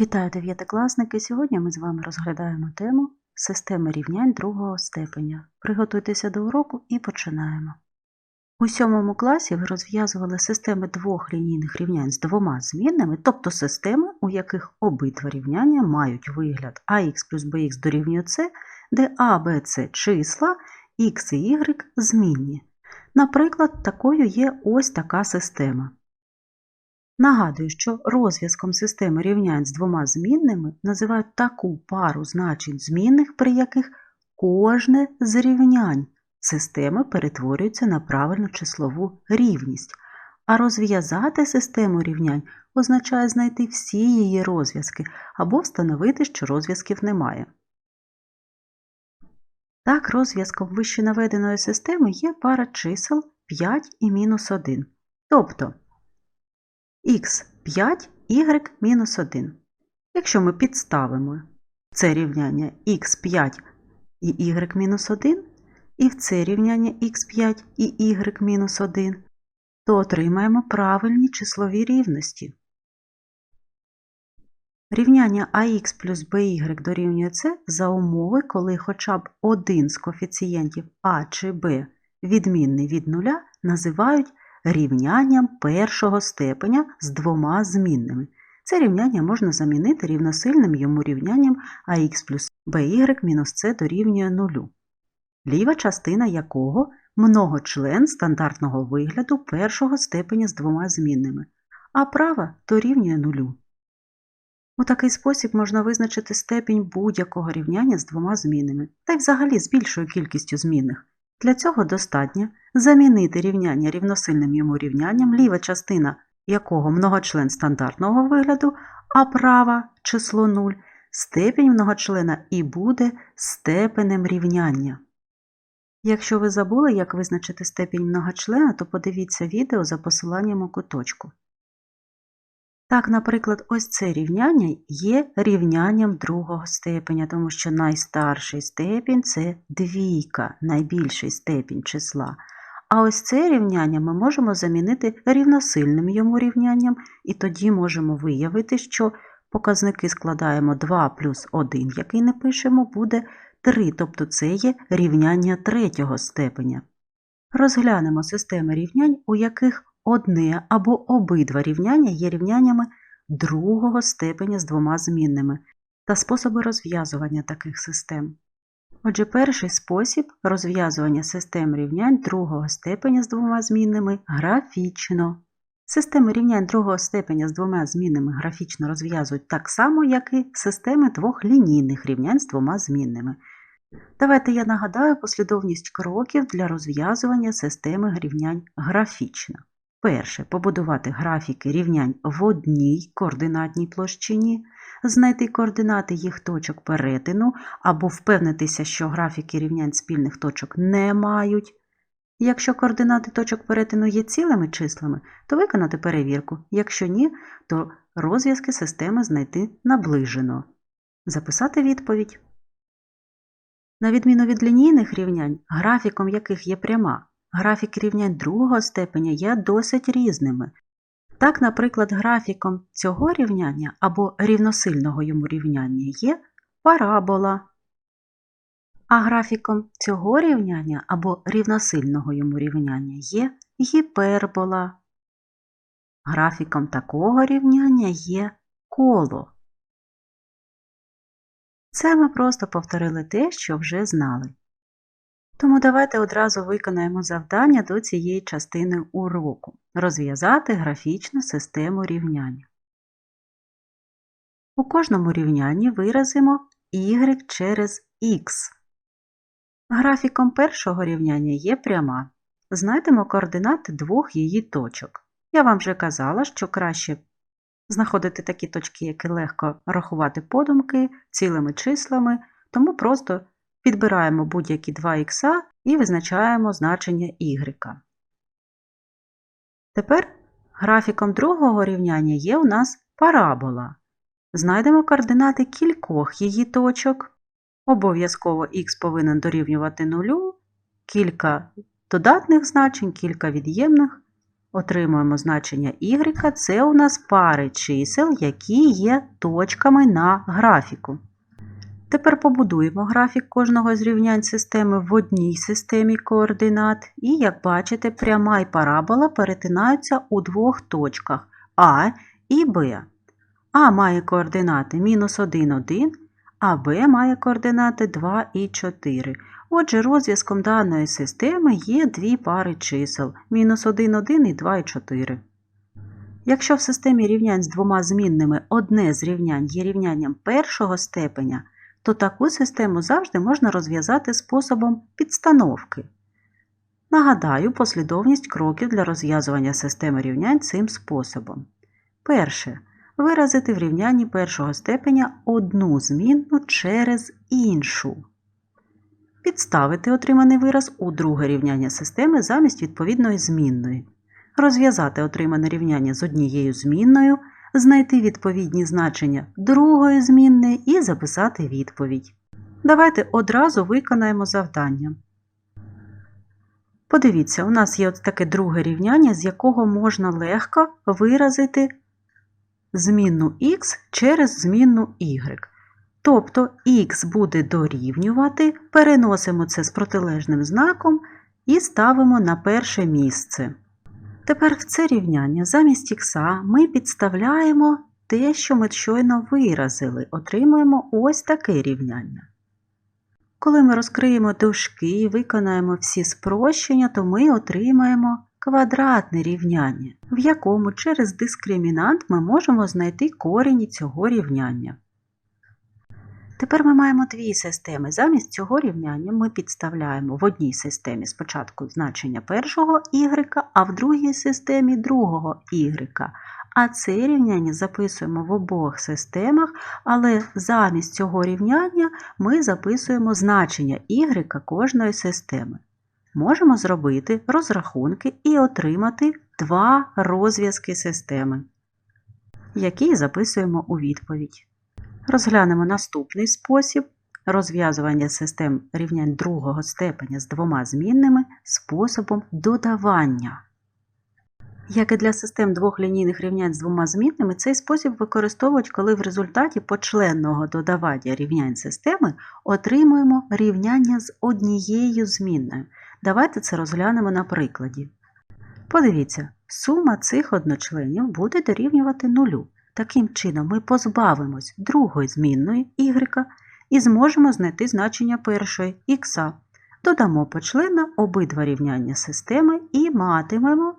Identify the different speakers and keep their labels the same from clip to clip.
Speaker 1: Вітаю дев'ятикласники! Сьогодні ми з вами розглядаємо тему системи рівнянь другого степеня. Приготуйтеся до уроку і починаємо. У сьомому класі ви розв'язували системи двох лінійних рівнянь з двома змінними, тобто системи, у яких обидва рівняння мають вигляд ax плюс bx дорівнює c, де a, b, c числа, x і y змінні. Наприклад, такою є ось така система. Нагадую, що розв'язком системи рівнянь з двома змінними називають таку пару значень змінних, при яких кожне з рівнянь системи перетворюється на правильну числову рівність. А розв'язати систему рівнянь означає знайти всі її розв'язки або встановити, що розв'язків немає. Так, розв'язком вище наведеної системи є пара чисел 5 і мінус 1. Тобто х5, y мінус 1. Якщо ми підставимо це рівняння х5 і y мінус 1, і в це рівняння х5 і y мінус 1, то отримаємо правильні числові рівності. Рівняння ax плюс by дорівнює c за умови, коли хоча б один з коефіцієнтів а чи b відмінний від нуля називають рівнянням першого степеня з двома змінними. Це рівняння можна замінити рівносильним йому рівнянням ax плюс by мінус c дорівнює нулю, ліва частина якого многочлен стандартного вигляду першого степеня з двома змінними, а права дорівнює нулю. У такий спосіб можна визначити степінь будь-якого рівняння з двома змінними, та й взагалі з більшою кількістю змінних. Для цього достатньо замінити рівняння рівносильним йому рівнянням, ліва частина якого многочлен стандартного вигляду, а права число 0, степінь многочлена і буде степенем рівняння. Якщо ви забули, як визначити степінь многочлена, то подивіться відео за посиланням у куточку. Так, наприклад, ось це рівняння є рівнянням другого степеня, тому що найстарший степінь це двійка, найбільший степінь числа. А ось це рівняння ми можемо замінити рівносильним йому рівнянням, і тоді можемо виявити, що показники складаємо 2 плюс 1, який не пишемо, буде 3, тобто це є рівняння третього степеня. Розглянемо системи рівнянь, у яких одне або обидва рівняння є рівняннями другого степеня з двома змінними та способи розв'язування таких систем. Отже, перший спосіб розв'язування систем рівнянь другого степеня з двома змінними графічно. Системи рівнянь другого степеня з двома змінними графічно розв'язують так само, як і системи двох лінійних рівнянь з двома змінними. Давайте я нагадаю послідовність кроків для розв'язування системи рівнянь графічно. Перше побудувати графіки рівнянь в одній координатній площині, знайти координати їх точок перетину або впевнитися, що графіки рівнянь спільних точок не мають. Якщо координати точок перетину є цілими числами, то виконати перевірку, якщо ні, то розв'язки системи знайти наближено. Записати відповідь. На відміну від лінійних рівнянь, графіком яких є пряма, графіки рівнянь другого степеня є досить різними. Так, наприклад, графіком цього рівняння або рівносильного йому рівняння є парабола, а графіком цього рівняння або рівносильного йому рівняння є гіпербола. Графіком такого рівняння є коло. Це ми просто повторили те, що вже знали. Тому давайте одразу виконаємо завдання до цієї частини уроку розв'язати графічну систему рівняння. У кожному рівнянні виразимо y через x. Графіком першого рівняння є пряма. Знайдемо координати двох її точок. Я вам вже казала, що краще знаходити такі точки, які легко рахувати подумки цілими числами, тому просто Підбираємо будь-які 2х і визначаємо значення y. Тепер графіком другого рівняння є у нас парабола. Знайдемо координати кількох її точок. Обов'язково х повинен дорівнювати нулю, кілька додатних значень, кілька від'ємних. Отримуємо значення y, це у нас пари чисел, які є точками на графіку. Тепер побудуємо графік кожного з рівнянь системи в одній системі координат, і, як бачите, пряма і парабола перетинаються у двох точках А і Б. А має координати мінус 1, 1, а Б має координати 2 і 4. Отже, розв'язком даної системи є дві пари чисел мінус 1, 1 і 2 і 4. Якщо в системі рівнянь з двома змінними одне з рівнянь є рівнянням першого степеня, то таку систему завжди можна розв'язати способом підстановки. Нагадаю послідовність кроків для розв'язування системи рівнянь цим способом. Перше. Виразити в рівнянні першого степеня одну змінну через іншу. Підставити отриманий вираз у друге рівняння системи замість відповідної змінної. Розв'язати отримане рівняння з однією змінною, знайти відповідні значення другої змінної і записати відповідь. Давайте одразу виконаємо завдання. Подивіться, у нас є от таке друге рівняння, з якого можна легко виразити змінну x через змінну y. Тобто х буде дорівнювати, переносимо це з протилежним знаком і ставимо на перше місце. Тепер в це рівняння замість х ми підставляємо те, що ми щойно виразили, отримуємо ось таке рівняння. Коли ми розкриємо дужки і виконаємо всі спрощення, то ми отримаємо квадратне рівняння, в якому через дискримінант ми можемо знайти корені цього рівняння. Тепер ми маємо дві системи. Замість цього рівняння ми підставляємо в одній системі спочатку значення першого y, а в другій системі другого y. А це рівняння записуємо в обох системах, але замість цього рівняння ми записуємо значення y кожної системи. Можемо зробити розрахунки і отримати два розв'язки системи, які записуємо у відповідь. Розглянемо наступний спосіб розв'язування систем рівнянь другого степеня з двома змінними способом додавання. Як і для систем двох лінійних рівнянь з двома змінними, цей спосіб використовують, коли в результаті почленного додавання рівнянь системи отримуємо рівняння з однією змінною. Давайте це розглянемо на прикладі. Подивіться, сума цих одночленів буде дорівнювати нулю. Таким чином, ми позбавимось другої змінної y і зможемо знайти значення першої х. Додамо по члена обидва рівняння системи і матимемо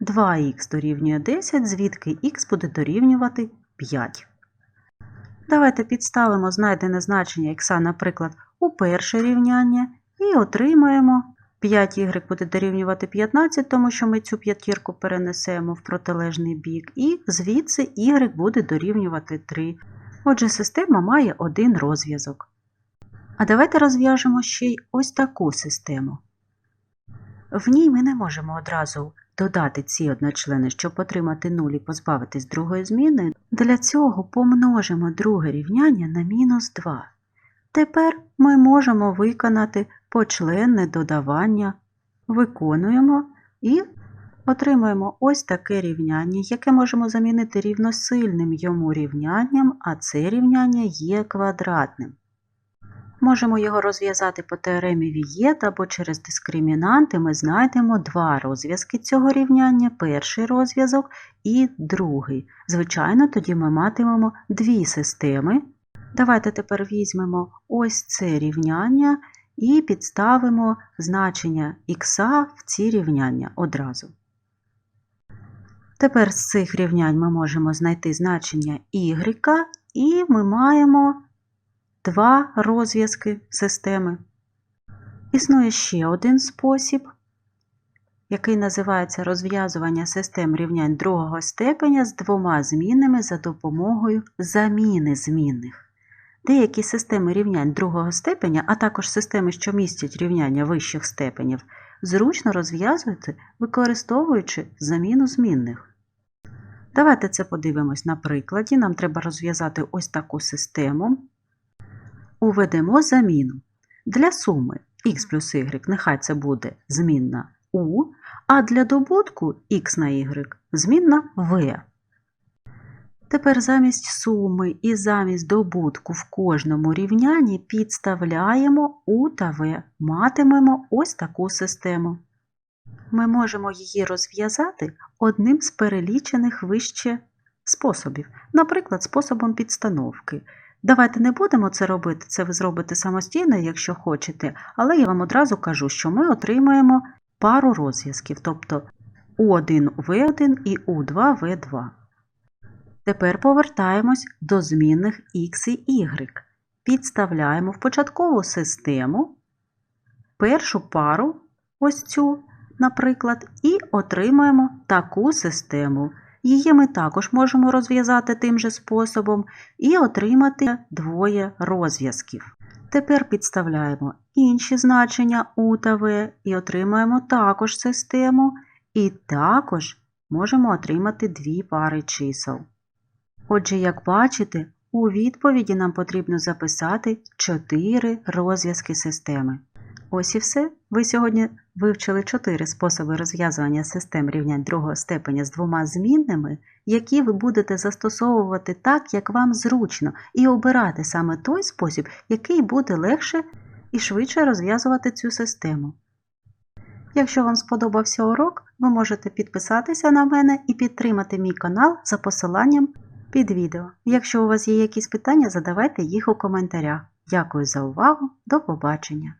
Speaker 1: 2х дорівнює 10, звідки х буде дорівнювати 5. Давайте підставимо знайдене значення х, наприклад, у перше рівняння і отримаємо 5y буде дорівнювати 15, тому що ми цю п'ятірку перенесемо в протилежний бік, і звідси y буде дорівнювати 3. Отже, система має один розв'язок. А давайте розв'яжемо ще й ось таку систему. В ній ми не можемо одразу додати ці одночлени, щоб отримати 0 і позбавитись другої зміни. Для цього помножимо друге рівняння на мінус 2. Тепер ми можемо виконати почленне додавання, виконуємо і отримуємо ось таке рівняння, яке можемо замінити рівносильним йому рівнянням, а це рівняння є квадратним. Можемо його розв'язати по теоремі Вієт або через дискримінанти ми знайдемо два розв'язки цього рівняння, перший розв'язок і другий. Звичайно, тоді ми матимемо дві системи. Давайте тепер візьмемо ось це рівняння і підставимо значення х в ці рівняння одразу. Тепер з цих рівнянь ми можемо знайти значення y, і ми маємо два розв'язки системи. Існує ще один спосіб, який називається розв'язування систем рівнянь другого степеня з двома змінними за допомогою заміни змінних. Деякі системи рівнянь другого степеня, а також системи, що містять рівняння вищих степенів, зручно розв'язувати, використовуючи заміну змінних. Давайте це подивимось на прикладі. Нам треба розв'язати ось таку систему. Уведемо заміну. Для суми х плюс y нехай це буде змінна u, а для добутку х на y змінна v. Тепер замість суми і замість добутку в кожному рівнянні підставляємо у та v. Матимемо ось таку систему. Ми можемо її розв'язати одним з перелічених вище способів, наприклад, способом підстановки. Давайте не будемо це робити, це ви зробите самостійно, якщо хочете, але я вам одразу кажу, що ми отримаємо пару розв'язків, тобто У1В1 і У2В2. Тепер повертаємось до змінних х і y. Підставляємо в початкову систему першу пару, ось цю, наприклад, і отримаємо таку систему. Її ми також можемо розв'язати тим же способом і отримати двоє розв'язків. Тепер підставляємо інші значення у та v і отримаємо також систему, і також можемо отримати дві пари чисел. Отже, як бачите, у відповіді нам потрібно записати 4 розв'язки системи. Ось і все. Ви сьогодні вивчили 4 способи розв'язування систем рівнянь другого степеня з двома змінними, які ви будете застосовувати так, як вам зручно, і обирати саме той спосіб, який буде легше і швидше розв'язувати цю систему. Якщо вам сподобався урок, ви можете підписатися на мене і підтримати мій канал за посиланням під відео. Якщо у вас є якісь питання, задавайте їх у коментарях. Дякую за увагу, до побачення!